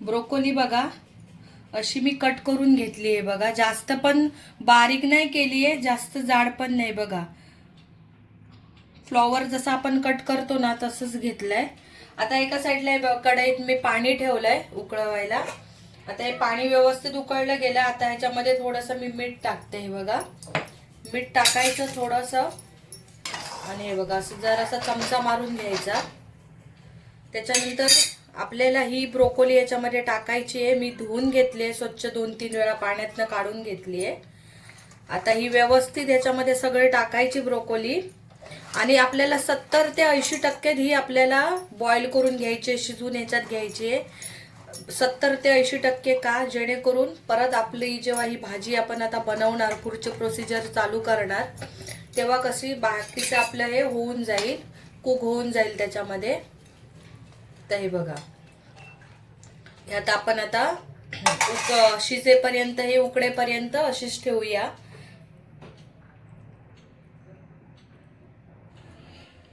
Broccoli बघा. अशी मी cut करून घेतली आहे बघा. जास्त पण बारीक नाही केली आहे जास्त जाड पण नाही बघा. फ्लॉवर जसं आपण कट करतो ना तसंच घेतलंय. आता एका साईडला कढईत मी पाणी ठेवलंय उकळवायला. आता हे पाणी व्यवस्थित उकळलं गेलं आता ह्याच्यामध्ये थोडंसं मी मीठ टाकते हे बघा. मीठ टाकायचं थोडंसं. आणि हे बघा असं जरासा चमचा मारून घ्यायचा. त्याच्यानंतर आपल्याला ही ब्रोकोली याच्यामध्ये टाकायची आहे. मी धुवून घेतली आहे स्वच्छ दोन तीन वेळा पाण्यातनं काढून घेतली आहे. आता ही व्यवस्थित याच्यामध्ये सगळे टाकायची ब्रोकोली. आणि आपल्याला सत्तर ते ऐंशी टक्के ही आपल्याला बॉईल करून घ्यायची आहे, शिजून ह्याच्यात घ्यायची आहे. सत्तर ते ऐंशी टक्के का? जेणेकरून परत आपली जेव्हा ही भाजी आपण आता बनवणार पुढचे प्रोसिजर चालू करणार तेव्हा कशी बाकीचं आपलं हे होऊन जाईल कुक होऊन जाईल त्याच्यामध्ये. तर हे बघा. ह्यात आपण आता उक शिजेपर्यंत हे उकडेपर्यंत अशीच ठेवूया.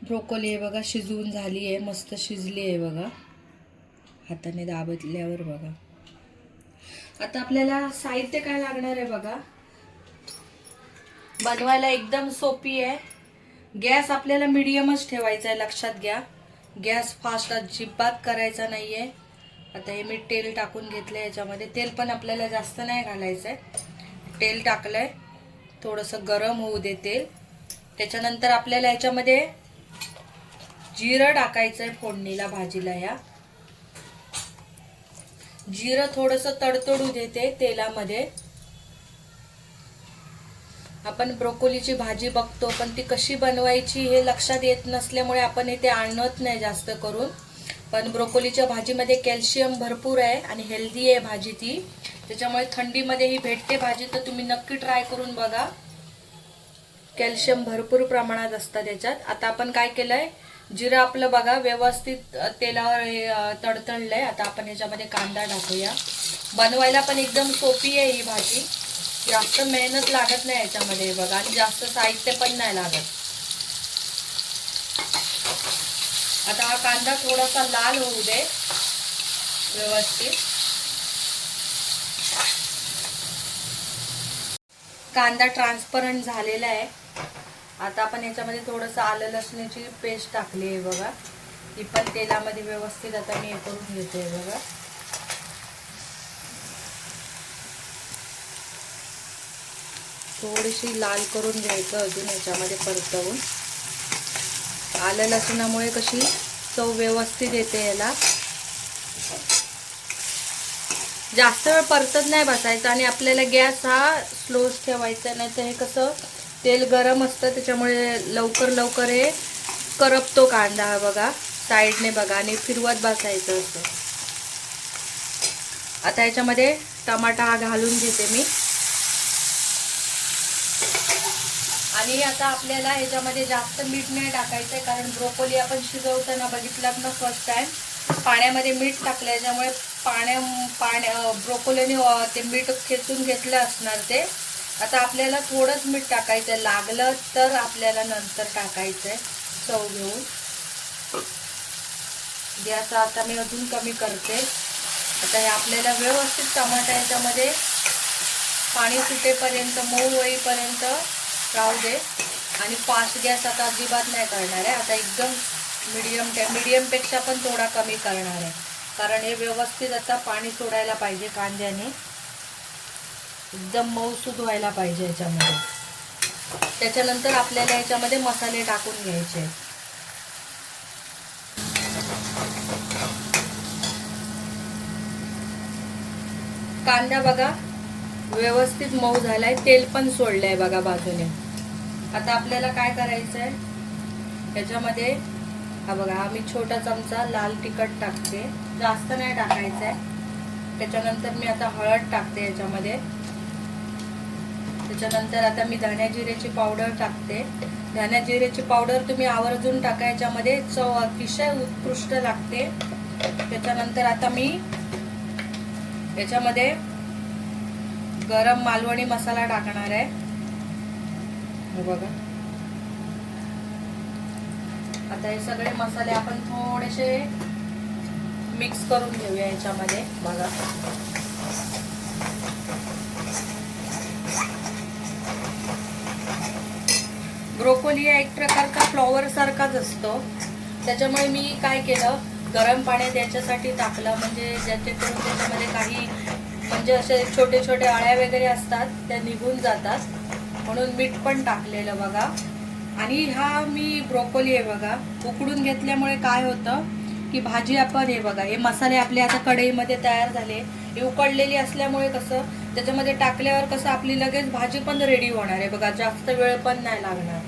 ब्रोकोली आहे बघा शिजवून झाली आहे मस्त शिजली आहे बघा. हाताने दाबतल्यावर बघा. आता आपल्याला साहित्य काय लागणार आहे बघा? बनवायला एकदम सोपी आहे. गॅस आपल्याला मिडियमच ठेवायचा आहे लक्षात घ्या. गॅस फास्ट अजिबात करायचा नाही आहे आता हे मी तेल टाकून घेतलं याच्यामध्ये. तेल पण आपल्याला जास्त नाही घालायचं आहे तेल टाकलं आहे थोडंसं गरम होऊ दे तेल. त्याच्यानंतर आपल्याला याच्यामध्ये जिरं टाकायचं आहे फोडणीला भाजीला या. जिरं थोडंसं तडतडू देते तेलामध्ये. आपण ब्रोकोलीची भाजी बघतो पण ती कशी बनवायची हे लक्षात येत नसल्यामुळे आपण इथे आणत नाही जास्त करून. पण ब्रोकोलीच्या भाजीमध्ये कॅल्शियम भरपूर आहे आणि हेल्दी आहे भाजी ती. त्याच्यामुळे थंडीमध्ये ही भेटते भाजी तर तुम्ही नक्की ट्राय करून बघा. कॅल्शियम भरपूर प्रमाणात असतं त्याच्यात. आता आपण काय केलंय? जिरं आपलं बघा व्यवस्थित तेलावर हे, अ, तडतडलंय. आता आपण याच्यामध्ये कांदा टाकूया. बनवायला पण एकदम सोपी आहे ही भाजी. जास्त मेहनत लागत नाही याच्यामध्ये बघा आणि जास्त साहित्य पण नाही लागत. आता हा कांदा थोडासा लाल होऊ दे व्यवस्थित. कांदा ट्रान्सपरंट झालेला आहे. आता आपण याच्यामध्ये थोडंसं आलं लसणाची पेस्ट टाकली आहे बघा. ती पण तेलामध्ये व्यवस्थित आता मी हे करून घेते बघा. थोडीशी लाल करून घ्यायचं अजून याच्यामध्ये परतवून. आलं लसणामुळे कशी चव व्यवस्थित येते याला. जास्त वेळ परतत नाही बसायचं आणि आपल्याला गॅस हा स्लोच ठेवायचा नाही तर हे कसं तेल गरम असतं त्याच्यामुळे लवकर लवकर हे करपतो कांदा हा बघा साईडने बघा आणि फिरवत बसायचं असं. आता याच्यामध्ये टमाटा हा घालून घेते मी. आणि आता आपल्याला ह्याच्यामध्ये जास्त मीठ नाही टाकायचं आहे कारण ब्रोकोली आपण शिजवताना बघितलं ना फर्स्ट आहे. पाण्यामध्ये मीठ टाकलं याच्यामुळे पाण्या पाण्या ब्रोकोलीने ते मीठ खेचून घेतलं असणार ते. आता आपल्याला थोडंच मीठ टाकायचं आहे लागलं तर आपल्याला नंतर टाकायचं आहे चव घेऊन. गॅस आता मी अजून कमी करते. आता हे आपल्याला व्यवस्थित टमाटा याच्यामध्ये पाणी सुटेपर्यंत मऊ होईपर्यंत राहू दे. आणि फास्ट गॅस आता अजिबात नाही करणार आहे. आता एकदम मिडियम मिडियमपेक्षा पण थोडा कमी करणार आहे. कारण हे व्यवस्थित आता पाणी सोडायला पाहिजे कांद्याने. एकदम मऊसूद व्हायला पाहिजे याच्यामध्ये. त्याच्यानंतर आपल्याला याच्यामध्ये मसाले टाकून घ्यायचे. कांदा बघा. व्यवस्थित मऊ झालाय. तेल पण सोडलंय बघा बाजूने. आता आपल्याला काय करायचं आहे त्याच्यामध्ये हा बघा हा मी छोटा चमचा लाल तिखट टाकते. जास्त नाही टाकायचं आहे त्याच्यानंतर मी आता हळद टाकते याच्यामध्ये. त्याच्यानंतर आता मी धण्या जिऱ्याची पावडर टाकते. धण्या जिऱ्याची पावडर तुम्ही आवर्जून टाका याच्यामध्ये चव अतिशय उत्कृष्ट लागते. त्याच्यानंतर आता मी याच्यामध्ये गरम मालवणी मसाला टाकणार आहे. हे बघा. आता हे सगळे मसाले आपण थोडेसे मिक्स करून घेऊया याच्यामध्ये. बघा. ब्रोकोली हा एक प्रकारचा फ्लॉवर सारखाच असतो. त्याच्यामुळे मी काय केलं? गरम पाण्यात याच्यासाठी टाकलं. म्हणजे ज्याच्याकडून त्याच्यामध्ये काही म्हणजे असे छोटे छोटे अळ्या वगैरे असतात त्या निघून जातात. म्हणून मीठ पण टाकलेलं बघा. आणि हा मी ब्रोकोली आहे बघा. उकडून घेतल्यामुळे काय होतं की भाजी आपण हे बघा हे मसाले आपले आता कढईमध्ये तयार झाले. हे उकडलेली असल्यामुळे कसं त्याच्यामध्ये टाकल्यावर कसं आपली लगेच भाजी पण रेडी होणार आहे. बघा जास्त वेळ पण नाही लागणार.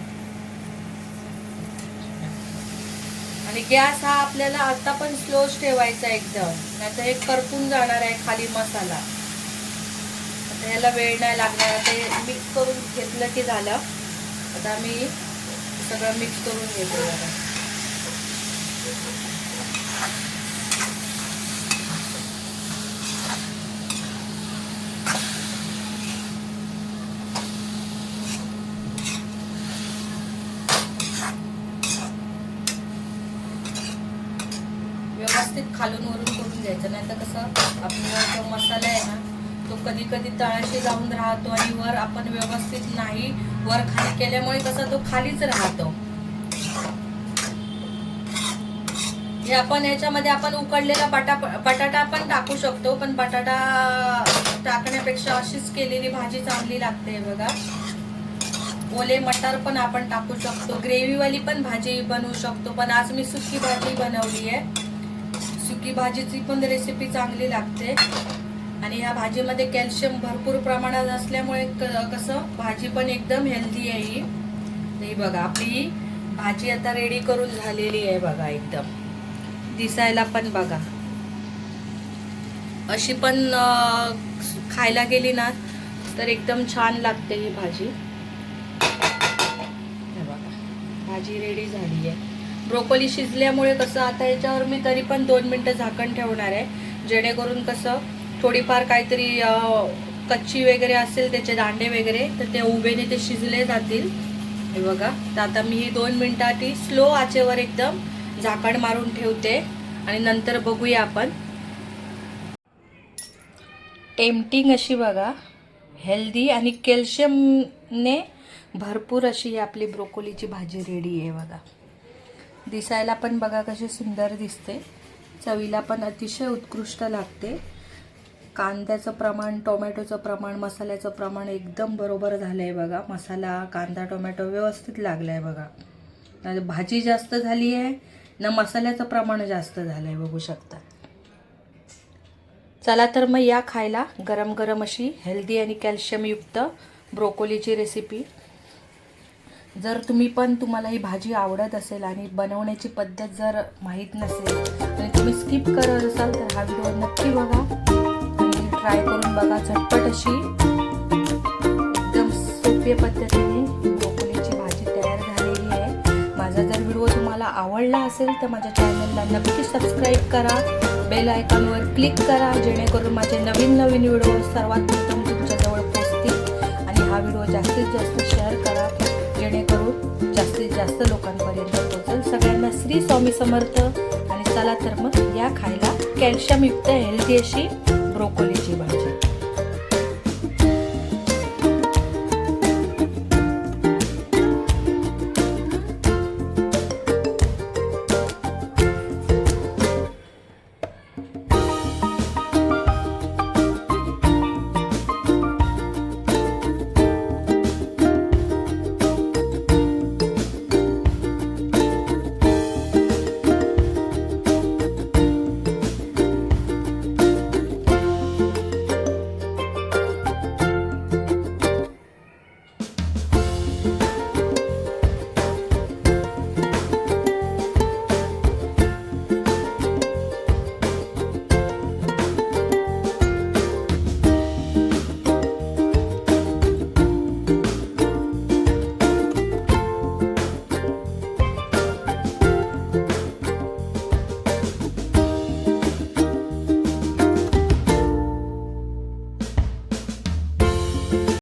आणि गॅस हा आपल्याला आता पण स्लोच ठेवायचा एकदम. नाहीतर हे करपून जाणार आहे खाली मसाला. आता ह्याला वेळ नाही लागणार. ते मिक्स करून घेतलं की झालं. आता मी सगळं मिक्स करून घेतो जरा व्यवस्थित खालून वरून करून द्यायचं. नाही तर कसं आपला जो मसाला आहे ना तो कधी कधी तळाशी जाऊन राहतो आणि वर आपण व्यवस्थित नाही वर खाली केल्यामुळे कसं तो खालीच राहतो. हे आपण याच्यामध्ये आपण उकडलेला बटा बटाटा पण टाकू शकतो पण बटाटा टाकण्यापेक्षा अशीच केलेली भाजी चांगली लागते बघा. ओले मटार पण आपण टाकू शकतो. ग्रेव्हीवाली पण भाजी बनवू शकतो पण आज मी सुकी भाजी बनवली आहे. सुकी भाजीची पण रेसिपी चांगली लागते. आणि ह्या भाजीमध्ये कॅल्शियम भरपूर प्रमाणात असल्यामुळे क- कसं भाजी पण एकदम हेल्दी आहे ही. ही बघा आपली भाजी आता रेडी करून झालेली आहे बघा एकदम. दिसायला पण बघा. अशी पण खायला गेली ना तर एकदम छान लागते ही भाजी. हे बघा भाजी रेडी झाली आहे. ब्रोकोली शिजल्यामुळे कसं आता याच्यावर मी तरी पण दोन मिनटं झाकण ठेवणार आहे. जेणेकरून कसं थोडीफार काहीतरी कच्ची वगैरे असेल त्याचे दांडे वगैरे तर ते उभेने ते शिजले जातील. हे बघा तर आता मी ही दोन मिनिटाची स्लो आचेवर एकदम झाकण मारून ठेवते आणि नंतर बघूया आपण. टेम्पटिंग अशी बघा हेल्दी आणि कॅल्शियमने भरपूर अशी ही आपली ब्रोकोलीची भाजी रेडी आहे बघा. दिसायला पण बघा कशी सुंदर दिसते. चवीला पण अतिशय उत्कृष्ट लागते. कांद्याचं प्रमाण टोमॅटोचं प्रमाण मसाल्याचं प्रमाण एकदम बरोबर झालं आहे बघा. मसाला कांदा टोमॅटो व्यवस्थित लागला आहे बघा. ना भाजी जास्त झाली आहे ना मसाल्याचं प्रमाण जास्त झालं आहे बघू शकता. चला तर मग या खायला गरम गरम अशी हेल्दी आणि कॅल्शियमयुक्त ब्रोकोलीची रेसिपी जर तुम्ही पण तुम्हाला ही भाजी आवडत असेल आणि बनवण्याची पद्धत जर माहीत नसेल आणि तुम्ही स्किप करत असाल तर हा व्हिडिओ नक्की बघा आणि ट्राय करून बघा झटपट अशी. एकदम सोप्या पद्धतीने ब्रोकोलीची भाजी तयार झालेली आहे. माझा जर व्हिडिओ तुम्हाला आवडला असेल तर माझ्या चॅनलला नक्की सबस्क्राईब करा. बेल आयकॉनवर क्लिक करा जेणेकरून माझे नवीन नवीन व्हिडिओ सर्वात प्रथम तुमच्याजवळ पोचतील आणि हा व्हिडिओ जास्तीत जास्त शेअर करा. जेणेकरून जास्तीत जास्त लोकांपर्यंत पोहोचेल. सगळ्यांना श्री स्वामी समर्थ. आणि चला तर मग या खायला कॅल्शियमयुक्त हेल्दी अशी ब्रोकोलीची भाजी.